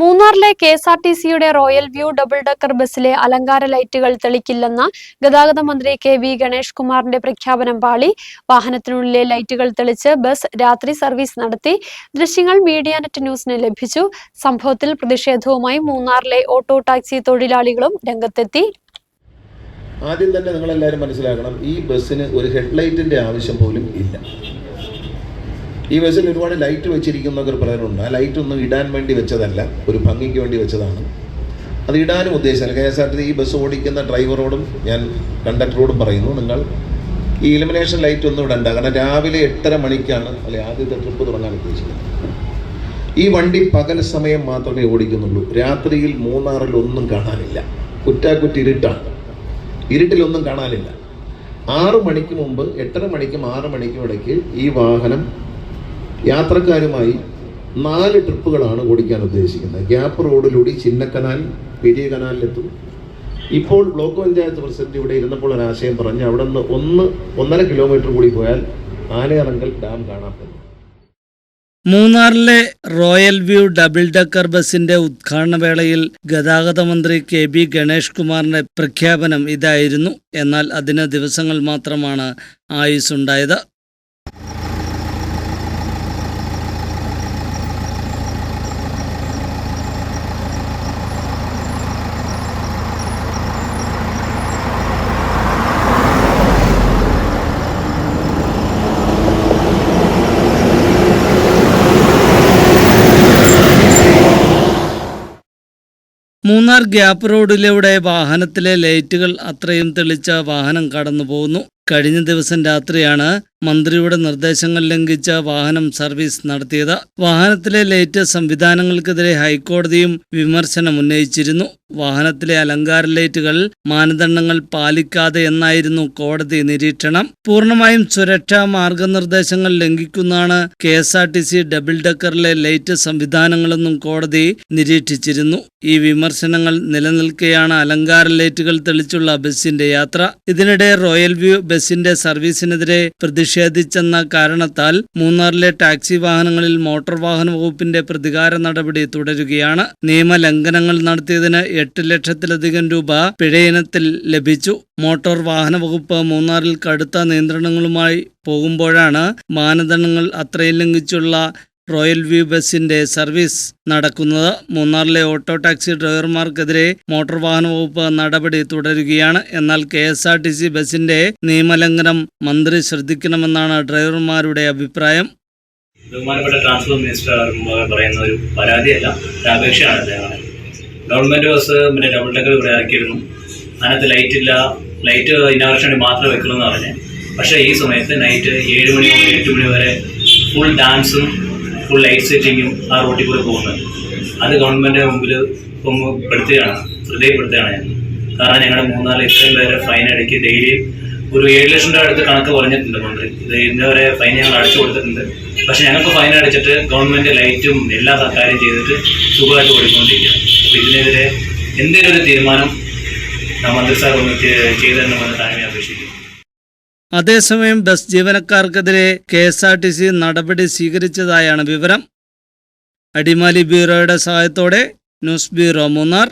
മൂന്നാറിലെ K S R T സിയുടെ royal view double decker ബസ്സിലെ അലങ്കാര ലൈറ്റുകൾ തെളിക്കില്ലെന്ന ഗതാഗത മന്ത്രി കെ വി ഗണേഷ് കുമാറിന്റെ പ്രഖ്യാപനം പാളി. വാഹനത്തിനുള്ളിലെ ലൈറ്റുകൾ തെളിച്ച് ബസ് രാത്രി സർവീസ് നടത്തി. ദൃശ്യങ്ങൾ മീഡിയ നെറ്റ് ന്യൂസിന് ലഭിച്ചു. സംഭവത്തിൽ പ്രതിഷേധവുമായി മൂന്നാറിലെ ഓട്ടോ ടാക്സി തൊഴിലാളികളും രംഗത്തെത്തി. ആദ്യം തന്നെ നിങ്ങളെല്ലാവരും മനസ്സിലാക്കണം ഈ ബസ്സിന് ഒരു ഹെഡ്ലൈറ്റിന്റെ ആവശ്യം പോലും ഇല്ല. ഈ ബസ്സിൽ ഒരുപാട് ലൈറ്റ് വെച്ചിരിക്കുന്നൊക്കെ ഒരു പ്രകടനമുണ്ട് ആ ലൈറ്റ് ഒന്നും ഇടാൻ വേണ്ടി വെച്ചതല്ല ഒരു ഭംഗിക്ക് വേണ്ടി വെച്ചതാണ്. അത് ഇടാനും ഉദ്ദേശിച്ചല്ല കെ എസ് ആർ ടി ഈ ബസ് ഓടിക്കുന്ന ഡ്രൈവറോടും ഞാൻ കണ്ടക്ടറോടും പറയുന്നു നിങ്ങൾ ഈ ഇലിമിനേഷൻ ലൈറ്റ് ഒന്നും ഇടണ്ട. കാരണം രാവിലെ എട്ടര മണിക്കാണ് അല്ലെ ആദ്യത്തെ ട്രിപ്പ് തുടങ്ങാൻ ഉദ്ദേശിക്കുന്നത്. ഈ വണ്ടി പകൽ സമയം മാത്രമേ ഓടിക്കുന്നുള്ളൂ. രാത്രിയിൽ മൂന്നാറിൽ ഒന്നും കാണാനില്ല. കുറ്റാക്കുറ്റി ഇരുട്ടാണ്. ഇരുട്ടിലൊന്നും കാണാനില്ല. ആറു മണിക്ക് മുമ്പ് എട്ടര മണിക്കും ആറു മണിക്കും ഇടയ്ക്ക് ഈ വാഹനം യാത്രക്കാരുമായി നാല് ട്രിപ്പുകളാണ് ഓടിക്കാൻ ഉദ്ദേശിക്കുന്നത്. ഗ്യാപ്പ് റോഡിലൂടെ ചിന്നക്കനാൽ പെരിയ കനാലിലെത്തും ഇപ്പോൾ ബ്ലോക്ക് പഞ്ചായത്ത് പ്രസിഡന്റ് ഇവിടെ ഇരുന്നപ്പോൾ ഒരു ആശയം പറഞ്ഞ് അവിടെ നിന്ന് ഒന്ന് ഒന്നര കിലോമീറ്റർ കൂടി പോയാൽ ആനയിറങ്കൽ ഡാം കാണാൻ പറ്റും. മൂന്നാറിലെ റോയൽ വ്യൂ ഡബിൾ ഡക്കർ ബസിന്റെ ഉദ്ഘാടന വേളയിൽ ഗതാഗത മന്ത്രി കെ ബി ഗണേഷ് കുമാറിന്റെ പ്രഖ്യാപനം ഇതായിരുന്നു. എന്നാൽ അതിന് ദിവസങ്ങൾ മാത്രമാണ് ആയുസ്സുണ്ടായത്. മൂന്നാർ ഗ്യാപ്പ് റോഡിലൂടെ വാഹനത്തിലെ ലൈറ്റുകൾ അത്രയും തെളിച്ച വാഹനം കടന്നു പോകുന്നു കഴിഞ്ഞ ദിവസം രാത്രിയാണ് മന്ത്രിയുടെ നിർദ്ദേശങ്ങൾ ലംഘിച്ച വാഹനം സർവീസ് നടത്തിയത്. വാഹനത്തിലെ ലൈറ്റ് സംവിധാനങ്ങൾക്കെതിരെ ഹൈക്കോടതിയും വിമർശനം ഉന്നയിച്ചിരുന്നു. വാഹനത്തിലെ അലങ്കാര ലൈറ്റുകൾ മാനദണ്ഡങ്ങൾ പാലിക്കാതെ എന്നായിരുന്നു കോടതി നിരീക്ഷണം. പൂർണമായും സുരക്ഷാ മാർഗനിർദ്ദേശങ്ങൾ ലംഘിക്കുന്നതാണ് K S R T C double ഡക്കറിലെ light സംവിധാനങ്ങളെന്നും കോടതി നിരീക്ഷിച്ചിരുന്നു. ഈ വിമർശനങ്ങൾ നിലനിൽക്കെയാണ് അലങ്കാര ലൈറ്റുകൾ തെളിച്ചുള്ള ബസിന്റെ യാത്ര. ഇതിനിടെ റോയൽ വ്യൂ ബസിന്റെ സർവീസിനെതിരെ പ്രതിഷേധിച്ചെന്ന കാരണത്താൽ മൂന്നാറിലെ ടാക്സി വാഹനങ്ങളിൽ മോട്ടോർ വാഹന വകുപ്പിന്റെ പ്രതികാര നടപടി തുടരുകയാണ്. നിയമലംഘനങ്ങൾ നടത്തിയതിന് എട്ട് ലക്ഷത്തിലധികം രൂപ പിഴയിനത്തിൽ ലഭിച്ചു. മോട്ടോർ വാഹന വകുപ്പ് മൂന്നാറിൽ കടുത്ത നിയന്ത്രണങ്ങളുമായി പോകുമ്പോഴാണ് മാനദണ്ഡങ്ങൾ അത്രയും ലംഘിച്ചുള്ള റോയൽ വ്യൂ ബസിന്റെ സർവീസ് നടക്കുന്നത്. മൂന്നാറിലെ ഓട്ടോ ടാക്സി ഡ്രൈവർമാർക്കെതിരെ മോട്ടോർ വാഹന വകുപ്പ് നടപടി തുടരുകയാണ്. എന്നാൽ K S R T C ബസിന്റെ നിയമലംഘനം മന്ത്രി ശ്രദ്ധിക്കണമെന്നാണ് ഡ്രൈവർമാരുടെ അഭിപ്രായം. ബഹുമാനപ്പെട്ട ട്രാൻസ്പോർട്ട് മിനിസ്റ്റർ പറയുന്ന ഒരു പരാതിയല്ല. ഒരു അപേക്ഷയാണ് ഞങ്ങളുടെ ഗവൺമെന്റ് ബസ് മറ്റേ ഡബിൾ ഡെക്കർ ഇവിടെ ഇറക്കിയിരുന്നു. അതിനകത്ത് ലൈറ്റ് ഇല്ല. ലൈറ്റ് ഇന്നോവേഷൻ മാത്രമേ വെക്കണമെന്ന് പറഞ്ഞ് പക്ഷേ ഈ സമയത്ത് നൈറ്റ് ഏഴ് മണി മുതൽ എട്ട് മണി വരെ ഫുൾ ഡാൻസും ഫുൾ ലൈറ്റ് സെറ്റിങ്ങും ആ റോട്ടിൽ കൂടെ പോകുന്നത്. അത് ഗവൺമെന്റ് മുമ്പിൽ ഇപ്പം പെടുത്തുകയാണ് ഹൃദയപ്പെടുത്തുകയാണ് ഞാൻ. കാരണം ഞങ്ങളുടെ മൂന്നാൽ ഇത്രയും പേരെ ഫൈൻ അടക്കി ഡെയിലി ഒരു ഏഴ് ലക്ഷം രൂപ അടുത്ത് കണക്ക് പറഞ്ഞിട്ടുണ്ട് മന്ത്രി. ഇത് ഇന്ന് വരെ ഫൈൻ ഞങ്ങൾ അടച്ചു കൊടുത്തിട്ടുണ്ട്. പക്ഷെ ഞങ്ങൾക്ക് ഫൈൻ അടിച്ചിട്ട് ഗവൺമെന്റ് ലൈറ്റും എല്ലാ സർക്കാരും ചെയ്തിട്ട് സുഖമായിട്ട് ഓടിക്കൊണ്ടിരിക്കുകയാണ്. അപ്പോൾ ഇതിനെതിരെ എന്തെങ്കിലും ഒരു തീരുമാനം മന്ത്രി സാർ ഒന്ന് ചെയ്തെന്ന് താഴെ അപേക്ഷിക്കുന്നു. അതേസമയം bus ജീവനക്കാർക്കെതിരെ K S R T C നടപടി സ്വീകരിച്ചതായാണ് വിവരം. അടിമാലി ബ്യൂറോയുടെ സഹായത്തോടെ ന്യൂസ് ബ്യൂറോ മൂന്നാർ.